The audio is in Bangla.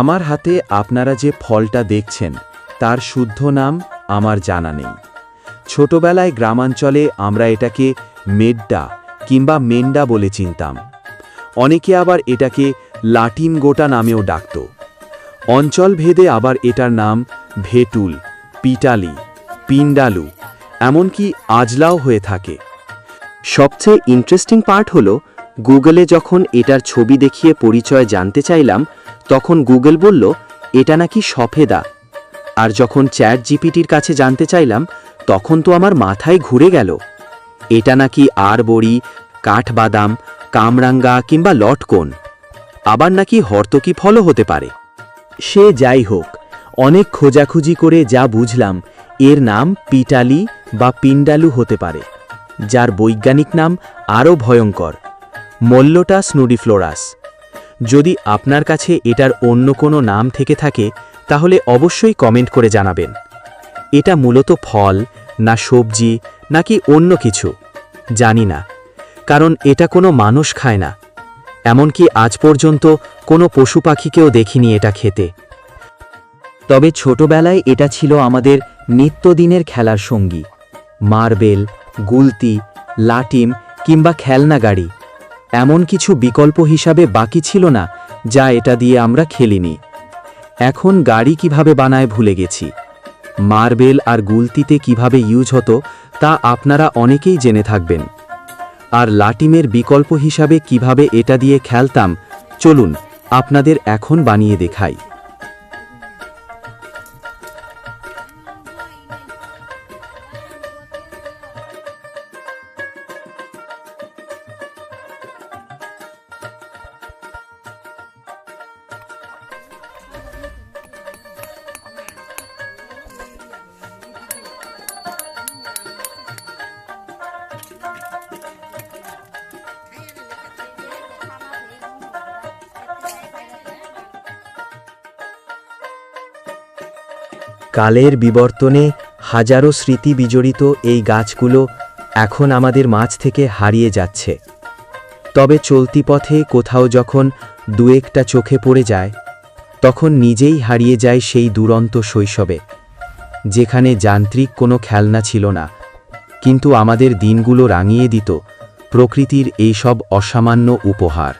আমার হাতে আপনারা যে ফলটা দেখছেন, তার শুদ্ধ নাম আমার জানা নেই। ছোটবেলায় গ্রামাঞ্চলে আমরা এটাকে মেড্ডা কিংবা মেন্ডা বলে চিনতাম। অনেকে আবার এটাকে লাটিন গোটা নামেও ডাকত। অঞ্চল ভেদে আবার এটার নাম ভেটুল, পিটালি পিন্ডালু এমনকি আজলাও হয়ে থাকে। সবচেয়ে ইন্টারেস্টিং পার্ট হলো গুগলে যখন এটার ছবি দেখিয়ে পরিচয় জানতে চাইলাম তখন গুগল বলল, এটা নাকি সফেদা। আর যখন চ্যাট জিপিটির কাছে জানতে চাইলাম, তখন তো আমার মাথায় ঘুরে গেল। এটা নাকি আর বড়ি, কাঠবাদাম, কামরাঙ্গা কিংবা লটকন। আবার নাকি হর্তকি ফলও হতে পারে। সে যাই হোক, অনেক খোঁজাখুঁজি করে যা বুঝলাম, এর নাম পিটালি বা পিন্ডালু হতে পারে, যার বৈজ্ঞানিক নাম আরও ভয়ঙ্কর মল্লটা স্নুডিফ্লোরাস যদি আপনার কাছে এটার অন্য কোনো নাম থেকে থাকে, তাহলে অবশ্যই কমেন্ট করে জানাবেন। এটা মূলত ফল, না সবজি, নাকি অন্য কিছু? জানি না। কারণ এটা কোনো মানুষ খায় না। এমনকি আজ পর্যন্ত কোনো পশু পাখিকেও দেখিনি এটা খেতে। তবে ছোটবেলায় এটা ছিল আমাদের নিত্যদিনের খেলার সঙ্গী। মার্বেল, গুলতি, লাটিম কিংবা খেলনা গাড়ি। এমন কিছু বিকল্প হিসাবে বাকি ছিল না, যা এটা দিয়ে আমরা খেলিনি। এখন গাড়ি কীভাবে বানায় ভুলে গেছি। মার্বেল আর গুলতিতে কীভাবে ইউজ হতো, তা আপনারা অনেকেই জেনে থাকবেন। আর লাটিমের বিকল্প হিসাবে কীভাবে এটা দিয়ে খেলতাম, চলুন আপনাদের এখন বানিয়ে দেখাই। কালের বিবর্তনে হাজারো স্মৃতি বিজড়িত এই গাছগুলো এখন আমাদের মাঝ থেকে হারিয়ে যাচ্ছে। তবে চলতি পথে কোথাও যখন দু একটা চোখে পড়ে যায়, তখন নিজেই হারিয়ে যায় সেই দুরন্ত শৈশবে, যেখানে যান্ত্রিক কোনো খেলনা ছিল না। কিন্তু আমাদের দিনগুলো রাঙিয়ে দিত প্রকৃতির এইসব অসামান্য উপহার।